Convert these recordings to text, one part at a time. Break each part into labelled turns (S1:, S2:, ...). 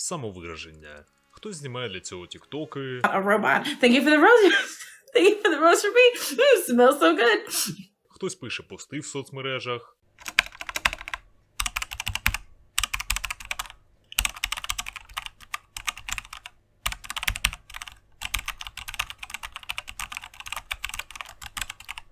S1: Самовираження. Хтось знімає для цього тіктоки,
S2: a robot. Thank you for the rose. Thank you for the rose for me. Smells so good.
S1: хтось пише пости в соцмережах.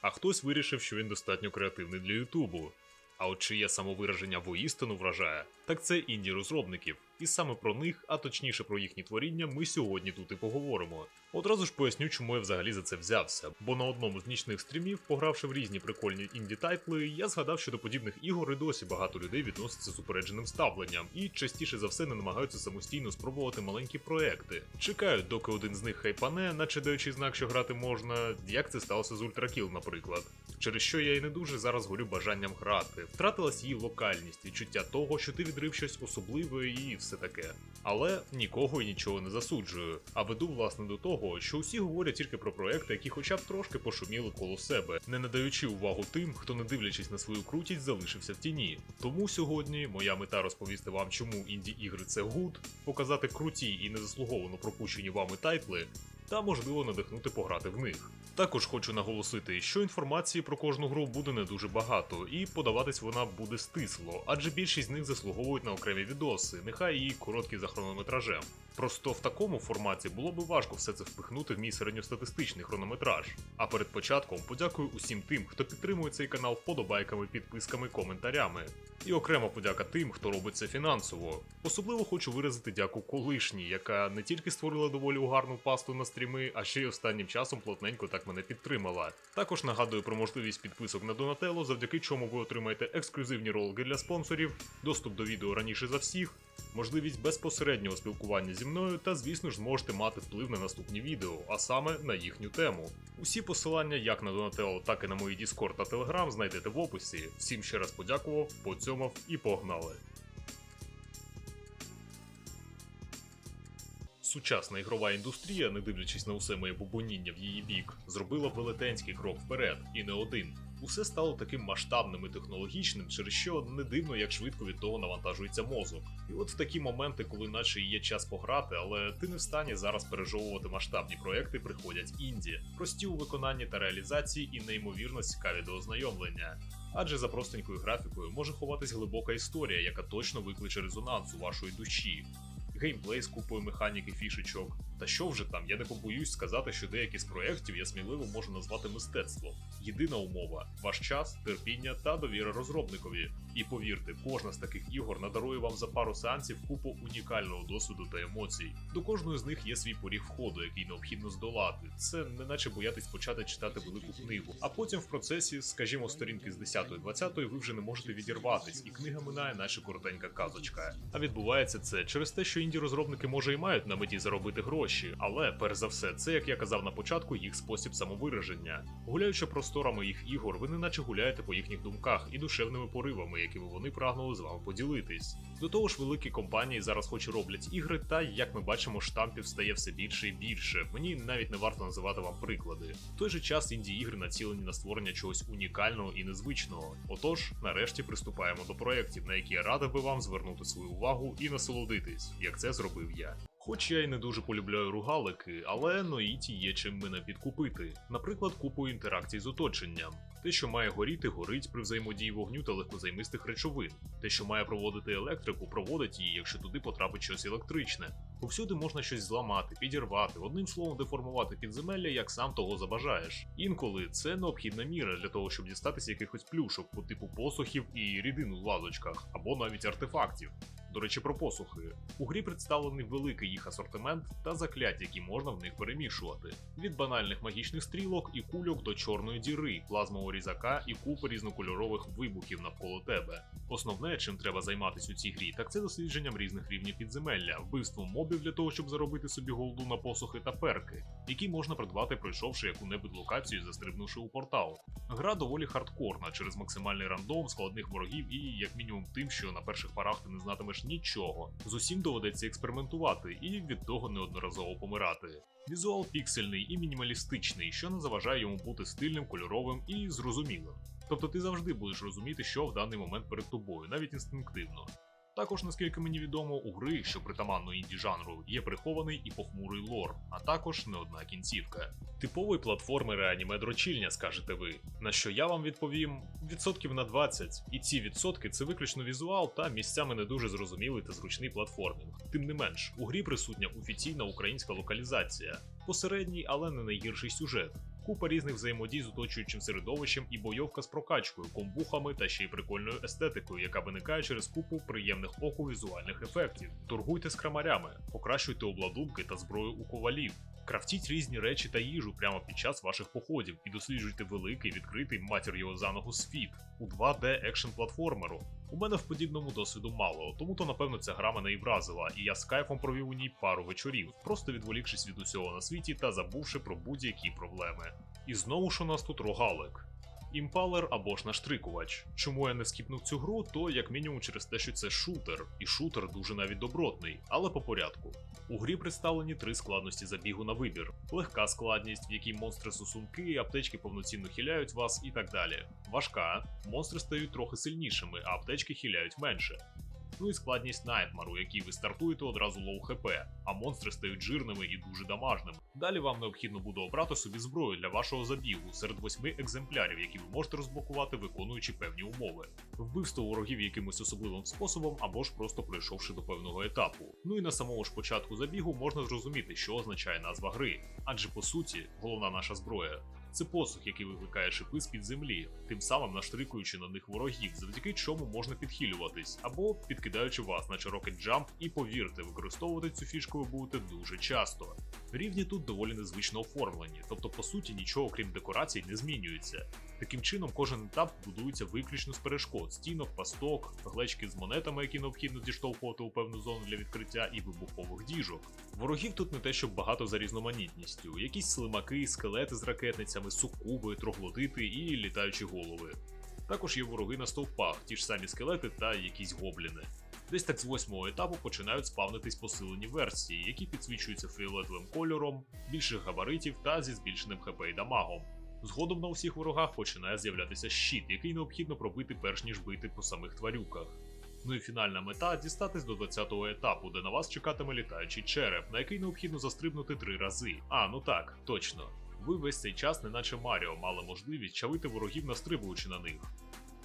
S1: А хтось вирішив, що він достатньо креативний для Ютубу. А от чиє самовираження воістину вражає, так це інді розробників. І саме про них, а точніше про їхні творіння, ми сьогодні тут і поговоримо. Одразу ж поясню, чому я взагалі за це взявся, бо на одному з нічних стрімів, погравши в різні прикольні інді тайтли, я згадав, що до подібних ігор і досі багато людей відносяться з упередженим ставленням і частіше за все не намагаються самостійно спробувати маленькі проекти. Чекають, доки один з них хайпане, наче даючи знак, що грати можна, як це сталося з Ultrakill, наприклад. Через що я і не дуже зараз горю бажанням грати. Втратилась її локальність, відчуття того, що ти відрив щось особливе і все таке. Але нікого і нічого не засуджую. А веду власне до того, що усі говорять тільки про проекти, які хоча б трошки пошуміли коло себе, не надаючи увагу тим, хто не дивлячись на свою крутість, залишився в тіні. Тому сьогодні моя мета розповісти вам, чому інді ігри це гуд, показати круті і незаслуговано пропущені вами тайтли, та можливо надихнути пограти в них. Також хочу наголосити, що інформації про кожну гру буде не дуже багато, і подаватись вона буде стисло, адже більшість з них заслуговують на окремі відоси, нехай і короткі за хронометражем. Просто в такому форматі було би важко все це впихнути в мій середньостатистичний хронометраж. А перед початком подякую усім тим, хто підтримує цей канал вподобайками, підписками, коментарями. І окрема подяка тим, хто робить це фінансово. Особливо хочу виразити дяку колишній, яка не тільки створила доволі угарну пасту на стріми, а ще й останнім часом плотненько так мене підтримала. Також нагадую про можливість підписок на Donatello, завдяки чому ви отримаєте ексклюзивні ролики для спонсорів, доступ до відео раніше за всіх, можливість безпосереднього спілкування зі мною та, звісно ж, зможете мати вплив на наступні відео, а саме на їхню тему. Усі посилання як на Donatello, так і на мої Discord та Telegram знайдете в описі. Всім ще раз подякував, поцьомав і погнали. Сучасна ігрова індустрія, не дивлячись на усе моє бубоніння в її бік, зробила велетенський крок вперед, і не один. Усе стало таким масштабним і технологічним, через що не дивно, як швидко від того навантажується мозок. І от в такі моменти, коли наче є час пограти, але ти не в стані зараз пережовувати масштабні проекти, приходять інді, прості у виконанні та реалізації і неймовірно цікаві до ознайомлення. Адже за простенькою графікою може ховатись глибока історія, яка точно викличе резонанс у вашої душі. Геймплей з купою механіки фішечок. Та що вже там, я не побоюсь сказати, що деякі з проєктів я сміливо можу назвати мистецтвом. Єдина умова ваш час, терпіння та довіра розробникові. І повірте, кожна з таких ігор надарує вам за пару сеансів купу унікального досвіду та емоцій. До кожної з них є свій поріг входу, який необхідно здолати. Це не наче боятись почати читати велику книгу, а потім в процесі, скажімо, сторінки з 10-20 ви вже не можете відірватись, і книга минає, наче коротенька казочка. А відбувається це через те, що інді розробники може і мають на меті заробити гроші, але перш за все, це як я казав на початку, їх спосіб самовираження. Гуляючи просторами їх ігор, ви неначе гуляєте по їхніх думках і душевними поривами, якими вони прагнули з вами поділитись. До того ж, великі компанії зараз хоч і роблять ігри, та як ми бачимо, штампів стає все більше і більше. Мені навіть не варто називати вам приклади. В той же час інді ігри націлені на створення чогось унікального і незвичного. Отож, нарешті приступаємо до проєктів, на які я радив би вам звернути свою увагу і насолодитись, як це зробив я. Хоч я й не дуже полюбляю ругалики, але Ноїті є чим мене підкупити. Наприклад, купою інтеракцій з оточенням. Те, що має горіти, горить при взаємодії вогню та легкозаймистих речовин. Те, що має проводити електрику, проводить її, якщо туди потрапить щось електричне. Повсюди можна щось зламати, підірвати, одним словом деформувати підземелля, як сам того забажаєш. Інколи це необхідна міра для того, щоб дістатися якихось плюшок по типу посухів і рідин у лазочках, або навіть артефактів. До речі, про посухи. У грі представлений великий їх асортимент та заклять, які можна в них перемішувати. Від банальних магічних стрілок і кульок до чорної діри, плазмового різака і купи різнокольорових вибухів навколо тебе. Основне, чим треба займатися у цій грі, так це дослідженням різних рівнів підземелля, вбивством мобів для того, щоб заробити собі голду на посухи та перки, які можна придбати, пройшовши яку-небудь локацію, і застрибнувши у портал. Гра доволі хардкорна через максимальний рандом, складних ворогів і, як мінімум, тим, що на перших парах ти не знатимеш нічого. З усім доведеться експериментувати і від того неодноразово помирати. Візуал піксельний і мінімалістичний, що не заважає йому бути стильним, кольоровим і зрозумілим. Тобто ти завжди будеш розуміти, що в даний момент перед тобою, навіть інстинктивно. Також, наскільки мені відомо, у гри, що притаманно інді жанру, є прихований і похмурий лор, а також не одна кінцівка. Типовий платформер аніме дрочільня, скажете ви. На що я вам відповім відсотків на 20. І ці відсотки це виключно візуал та місцями не дуже зрозумілий та зручний платформінг. Тим не менш, у грі присутня офіційна українська локалізація, посередній, але не найгірший сюжет. Купа різних взаємодій з оточуючим середовищем і бойовка з прокачкою, комбухами та ще й прикольною естетикою, яка виникає через купу приємних оку візуальних ефектів. Торгуйте з крамарями, покращуйте обладунки та зброю у ковалів. Крафтіть різні речі та їжу прямо під час ваших походів і досліджуйте великий відкритий матір його заного світ у 2D екшн платформеру. У мене в подібному досвіду мало, тому то напевно ця гра мене і вразила, і я з кайфом провів у ній пару вечорів, просто відволікшись від усього на світі та забувши про будь-які проблеми. І знову ж у нас тут рогалик. Імпалер або ж наштрикувач. Чому я не скіпнув цю гру, то як мінімум через те, що це шутер, і шутер дуже навіть добротний, але по порядку. У грі представлені три складності забігу на вибір: легка складність, в якій монстри сосунки, аптечки повноцінно хіляють вас і так далі. Важка, монстри стають трохи сильнішими, а аптечки хіляють менше. Ну і складність Найтмару, який ви стартуєте одразу лоу хп, а монстри стають жирними і дуже дамажними. Далі вам необхідно буде обрати собі зброю для вашого забігу серед восьми екземплярів, які ви можете розблокувати, виконуючи певні умови. Вбивство ворогів якимось особливим способом або ж просто пройшовши до певного етапу. Ну і на самому ж початку забігу можна зрозуміти, що означає назва гри, адже по суті, головна наша зброя це посух, який викликає шипи з під землі, тим самим наштрикуючи на них ворогів, завдяки чому можна підхилюватись, або підкидаючи вас на Rocket Jump, і повірте, використовувати цю фішку ви будете дуже часто. Рівні тут доволі незвично оформлені, тобто по суті нічого крім декорацій не змінюється. Таким чином, кожен етап будується виключно з перешкод, стінок, пасток, глечки з монетами, які необхідно зіштовхувати у певну зону для відкриття, і вибухових діжок. Ворогів тут не те, щоб багато за різноманітністю, якісь слимаки, скелети з ракетницями, сукуби, троглодити і літаючі голови. Також є вороги на стовпах, ті ж самі скелети та якісь гобліни. Десь так з восьмого етапу починають спавнитись посилені версії, які підсвічуються фіолетовим кольором, більших габаритів та зі збільшеним хп і дамагом. Згодом на усіх ворогах починає з'являтися щит, який необхідно пробити перш ніж бити по самих тварюках. Ну і фінальна мета дістатись до 20-го етапу, де на вас чекатиме літаючий череп, на який необхідно застрибнути три рази. А, ну так, точно. Ви весь цей час, неначе Маріо, мали можливість чавити ворогів, настрибуючи на них.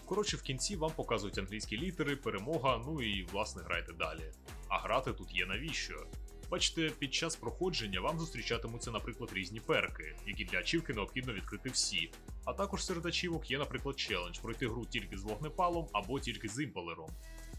S1: Коротше, в кінці вам показують англійські літери, перемога, ну і власне грайте далі. А грати тут є навіщо? Бачите, під час проходження вам зустрічатимуться, наприклад, різні перки, які для ачівки необхідно відкрити всі. А також серед ачівок є, наприклад, челендж пройти гру тільки з вогнепалом або тільки з імпалером.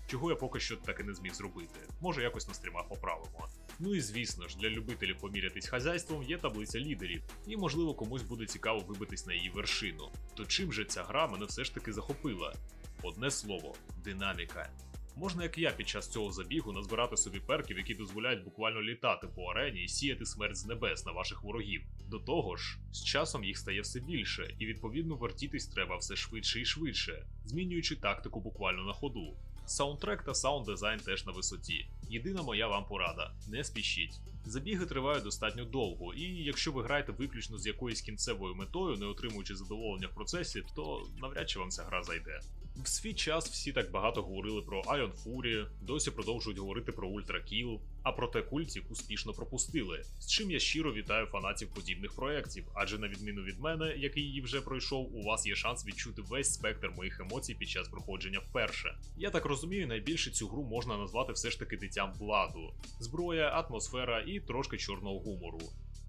S1: Чого я поки що так і не зміг зробити. Може якось на стрімах поправимо. Ну і звісно ж, для любителів помірятись хазяйством є таблиця лідерів, і можливо комусь буде цікаво вибитись на її вершину. То чим же ця гра мене все ж таки захопила? Одне слово динаміка. Можна, як я під час цього забігу, назбирати собі перків, які дозволяють буквально літати по арені і сіяти смерть з небес на ваших ворогів. До того ж, з часом їх стає все більше, і відповідно вертітись треба все швидше і швидше, змінюючи тактику буквально на ходу. Саундтрек та саунд дизайн теж на висоті. Єдина моя вам порада: не спішіть. Забіги тривають достатньо довго, і якщо ви граєте виключно з якоюсь кінцевою метою, не отримуючи задоволення в процесі, то навряд чи вам ця гра зайде. В свій час всі так багато говорили про Ion Fury, досі продовжують говорити про Ultra Kill, а проте культів успішно пропустили. З чим я щиро вітаю фанатів подібних проєктів, адже на відміну від мене, який її вже пройшов, у вас є шанс відчути весь спектр моїх емоцій під час проходження вперше. Я так розумію, найбільше цю гру можна назвати все ж таки дитям владу, зброя, атмосфера і трошки чорного гумору.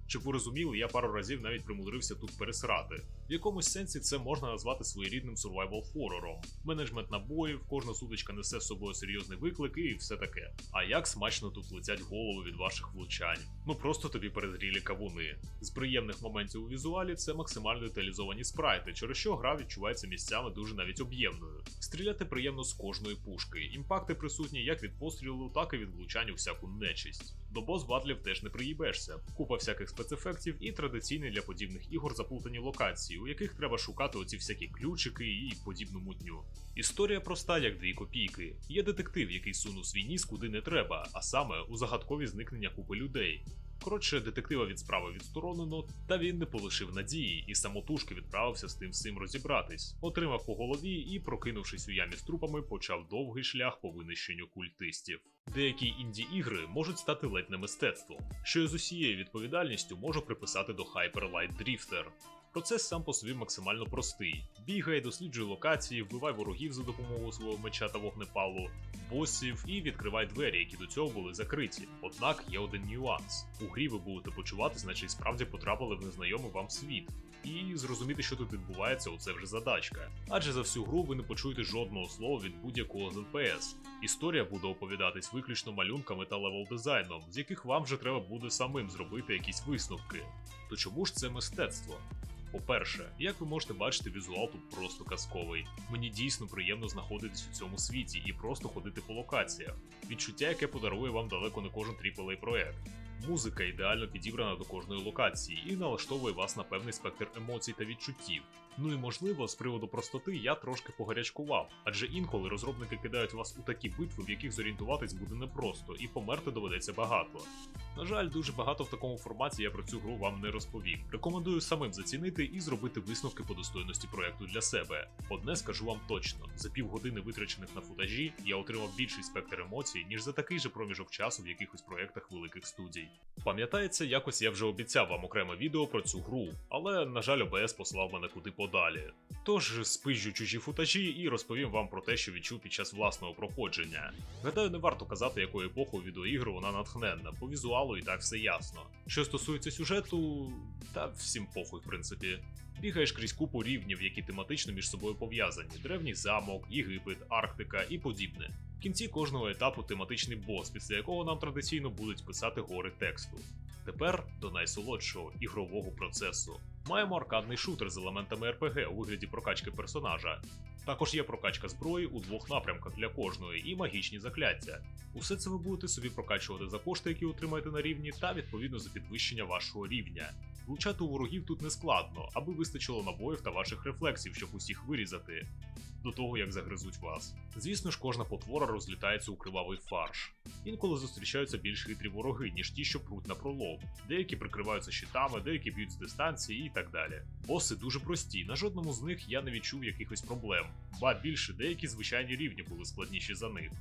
S1: Щоб ви розуміли, я пару разів навіть примудрився тут пересрати. В якомусь сенсі це можна назвати своєрідним survival хорором. Менеджмент набоїв, кожна сутичка несе з собою серйозний виклик і все таке. А як смачно тут летять голови від ваших влучань. Ну просто тобі перезрілі кавуни. З приємних моментів у візуалі це максимально деталізовані спрайти, через що гра відчувається місцями дуже навіть об'ємною. Стріляти приємно з кожної пушки. Імпакти присутні як від пострілу, так і від влучань у всяку нечисть. До бос батлів теж не приїбешся. Купа всяких спецефектів і традиційні для подібних ігор заплутані локації, у яких треба шукати оці всякі ключики і подібну мутню. Історія проста, як дві копійки. Є детектив, який сунув свій ніс куди не треба, а саме у загадкові зникнення купи людей. Коротше, детектива від справи відсторонено, та він не полишив надії і самотужки відправився з тим всім розібратись, отримав по голові і, прокинувшись у ямі з трупами, почав довгий шлях по винищенню культистів. Деякі інді-ігри можуть стати ледь не мистецтвом, що із усією відповідальністю можу приписати до Hyper Light Drifter. Процес сам по собі максимально простий: бігай, досліджуй локації, вбивай ворогів за допомогою свого меча та вогнепалу, босів і відкривай двері, які до цього були закриті. Однак є один нюанс: у грі ви будете почуватись, наче й справді потрапили в незнайомий вам світ. І зрозуміти, що тут відбувається, оце вже задачка. Адже за всю гру ви не почуєте жодного слова від будь-якого з НПС. Історія буде оповідатись виключно малюнками та левел дизайном, з яких вам вже треба буде самим зробити якісь висновки. То чому ж це мистецтво? По-перше, як ви можете бачити, візуал тут просто казковий. Мені дійсно приємно знаходитись у цьому світі і просто ходити по локаціях. Відчуття, яке подарує вам далеко не кожен AAA проект. Музика ідеально підібрана до кожної локації і налаштовує вас на певний спектр емоцій та відчуттів. Ну і можливо, з приводу простоти я трошки погарячкував, адже інколи розробники кидають вас у такі битви, в яких зорієнтуватись буде непросто, і померти доведеться багато. На жаль, дуже багато в такому форматі я про цю гру вам не розповім. Рекомендую самим зацінити і зробити висновки по достойності проекту для себе. Одне скажу вам точно: за півгодини витрачених на футажі я отримав більший спектр емоцій, ніж за такий же проміжок часу в якихось проектах великих студій. Пам'ятається, якось я вже обіцяв вам окреме відео про цю гру, але на жаль, ОБС послав мене куди подалі. Тож спижу чужі футажі і розповім вам про те, що відчув під час власного проходження. Гадаю, не варто казати, якою епохою відеоігри вона натхненна, по візуалу і так все ясно. Що стосується сюжету, та всім похуй, в принципі. Бігаєш крізь купу рівнів, які тематично між собою пов'язані: древній замок, Єгипет, Арктика і подібне. В кінці кожного етапу тематичний бос, після якого нам традиційно будуть писати гори тексту. Тепер до найсолодшого ігрового процесу. Маємо аркадний шутер з елементами РПГ у вигляді прокачки персонажа. Також є прокачка зброї у двох напрямках для кожної і магічні закляття. Усе це ви будете собі прокачувати за кошти, які отримаєте на рівні, та відповідно за підвищення вашого рівня. Влучати у ворогів тут не складно, аби вистачило набоїв та ваших рефлексів, щоб усіх вирізати до того, як загризуть вас. Звісно ж, кожна потвора розлітається у кривавий фарш. Інколи зустрічаються більш хитрі вороги, ніж ті, що пруть на пролом. Деякі прикриваються щитами, деякі б'ють з дистанції і так далі. Боси дуже прості, на жодному з них я не відчув якихось проблем, ба більше деякі звичайні рівні були складніші за них.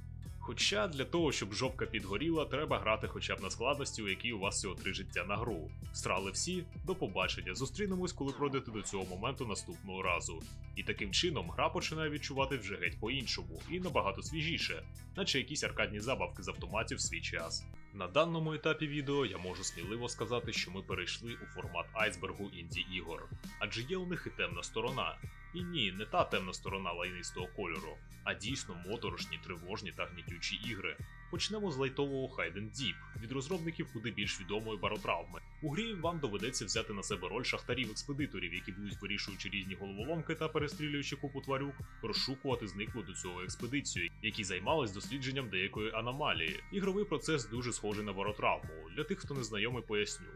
S1: Хоча для того, щоб жопка підгоріла, треба грати хоча б на складності, у якій у вас всього три життя на гру. Страли всі, до побачення. Зустрінемось, коли пройдете до цього моменту наступного разу. І таким чином гра починає відчувати вже геть по-іншому і набагато свіжіше, наче якісь аркадні забавки з автоматів в свій час. На даному етапі відео я можу сміливо сказати, що ми перейшли у формат айсбергу інді ігор, адже є у них і темна сторона. І ні, не та темна сторона лайнистого кольору, а дійсно моторошні, тривожні та гнітючі ігри. Почнемо з лайтового Hide and Deep від розробників куди більш відомої баротравми. У грі вам доведеться взяти на себе роль шахтарів-експедиторів, які будуть вирішуючи різні головоломки та перестрілюючи купу тварюк, розшукувати зниклу до цього експедицію, які займались дослідженням деякої аномалії. Ігровий процес дуже схожий на баротравму. Для тих, хто не знайомий, поясню.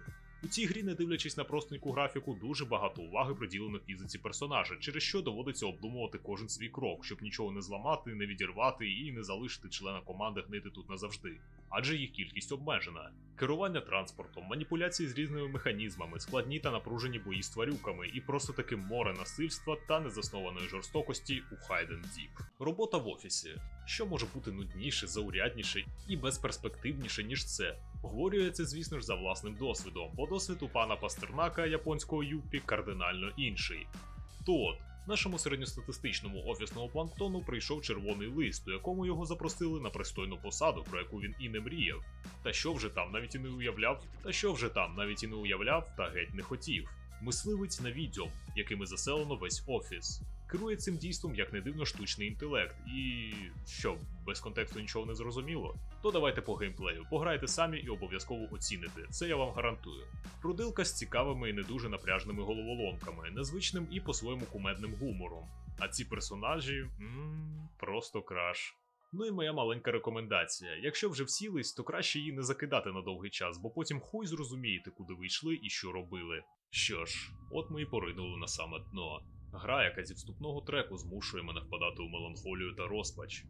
S1: У цій грі, не дивлячись на простеньку графіку, дуже багато уваги приділено фізиці персонажа, через що доводиться обдумувати кожен свій крок, щоб нічого не зламати, не відірвати і не залишити члена команди гнити тут назавжди. Адже їх кількість обмежена. Керування транспортом, маніпуляції з різними механізмами, складні та напружені бої з тварюками і просто таки море насильства та незаснованої жорстокості у and Deep. Робота в офісі. Що може бути нудніше, заурядніше і безперспективніше, ніж це? Говорю я це, звісно ж, за власним досвідом, бо досвід у пана Пастернака японського юппі кардинально інший. То нашому середньостатистичному офісному планктону прийшов червоний лист, у якому його запросили на пристойну посаду, про яку він і не мріяв. Та що вже там навіть і не уявляв, та що вже там навіть і не уявляв, та геть не хотів. Мисливець на відьом, якими заселено весь офіс. Керує цим дійством, як не дивно, штучний інтелект. І що, без контексту нічого не зрозуміло? То давайте по геймплею, пограйте самі і обов'язково оціните, це я вам гарантую. Рудилка з цікавими і не дуже напряжними головоломками, незвичним і по-своєму кумедним гумором. А ці персонажі м просто краш. Ну і моя маленька рекомендація: якщо вже всілись, то краще її не закидати на довгий час, бо потім хуй зрозумієте, куди ви йшли і що робили. Що ж, от ми і поринули на саме дно. Гра, яка зі вступного треку змушує мене впадати у меланхолію та розпач.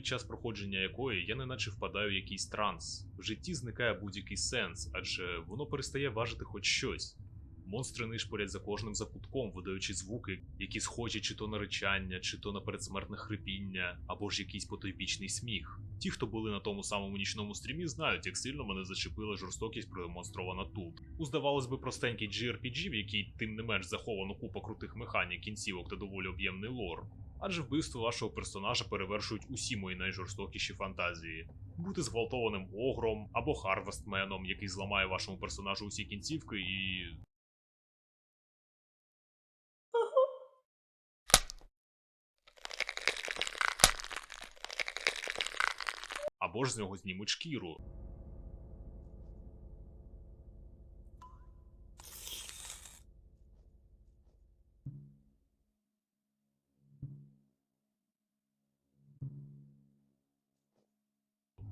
S1: Під час проходження якої я неначе впадаю в якийсь транс. В житті зникає будь-який сенс, адже воно перестає важити хоч щось. Монстри нишпорять за кожним закутком, видаючи звуки, які схожі чи то на ричання, чи то на передсмертне хрипіння, або ж якийсь потойбічний сміх. Ті, хто були на тому самому нічному стрімі, знають, як сильно мене зачепила жорстокість продемонстрована тут. У здавалось би простенький JRPG, в якій тим не менш заховано купа крутих механік, кінцівок та доволі об'ємний лор. Адже вбивство вашого персонажа перевершують усі мої найжорстокіші фантазії. Бути зґвалтованим огром або харвестменом, який зламає вашому персонажу усі кінцівки і або ж з нього знімуть шкіру.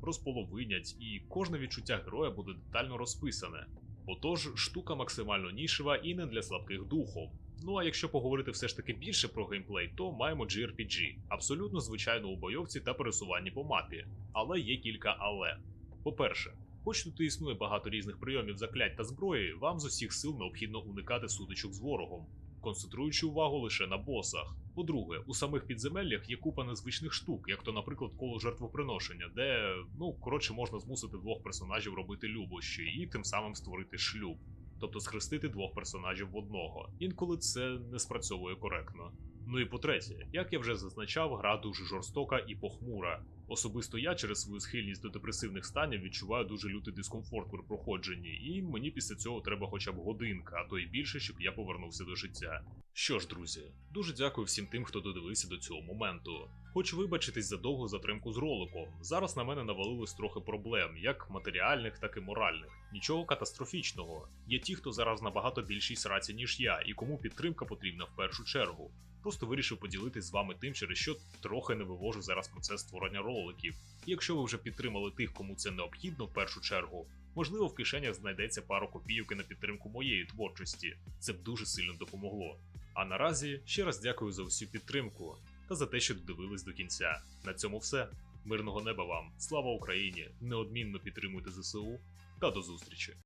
S1: Розполовинять, і кожне відчуття героя буде детально розписане. Отож, штука максимально нішева і не для слабких духом. Ну а якщо поговорити все ж таки більше про геймплей, то маємо JRPG, абсолютно звичайно у бойовці та пересуванні по мапі. Але є кілька але. По-перше, хоч тут існує багато різних прийомів заклять та зброї, вам з усіх сил необхідно уникати сутичок з ворогом, концентруючи увагу лише на босах. По-друге, у самих підземеллях є купа незвичних штук, як то, наприклад, коло жертвоприношення, де, ну, коротше, можна змусити двох персонажів робити любощі і тим самим створити шлюб тобто схрестити двох персонажів в одного. Інколи це не спрацьовує коректно. Ну і по-третє, як я вже зазначав, гра дуже жорстока і похмура. Особисто я через свою схильність до депресивних станів відчуваю дуже лютий дискомфорт при проходженні, і мені після цього треба хоча б годинка, а то й більше, щоб я повернувся до життя. Що ж, друзі, дуже дякую всім тим, хто додивився до цього моменту. Хочу вибачитись за довгу затримку з роликом. Зараз на мене навалилось трохи проблем, як матеріальних, так і моральних. Нічого катастрофічного. Є ті, хто зараз набагато більшій сраці, ніж я, і кому підтримка потрібна в першу чергу. Просто вирішив поділитись з вами тим, через що трохи не вивожу зараз процес створення роликів. Якщо ви вже підтримали тих, кому це необхідно в першу чергу, можливо в кишенях знайдеться пару копійок на підтримку моєї творчості. Це б дуже сильно допомогло. А наразі ще раз дякую за усю підтримку та за те, що додивились до кінця. На цьому все. Мирного неба вам, слава Україні! Неодмінно підтримуйте ЗСУ та до зустрічі!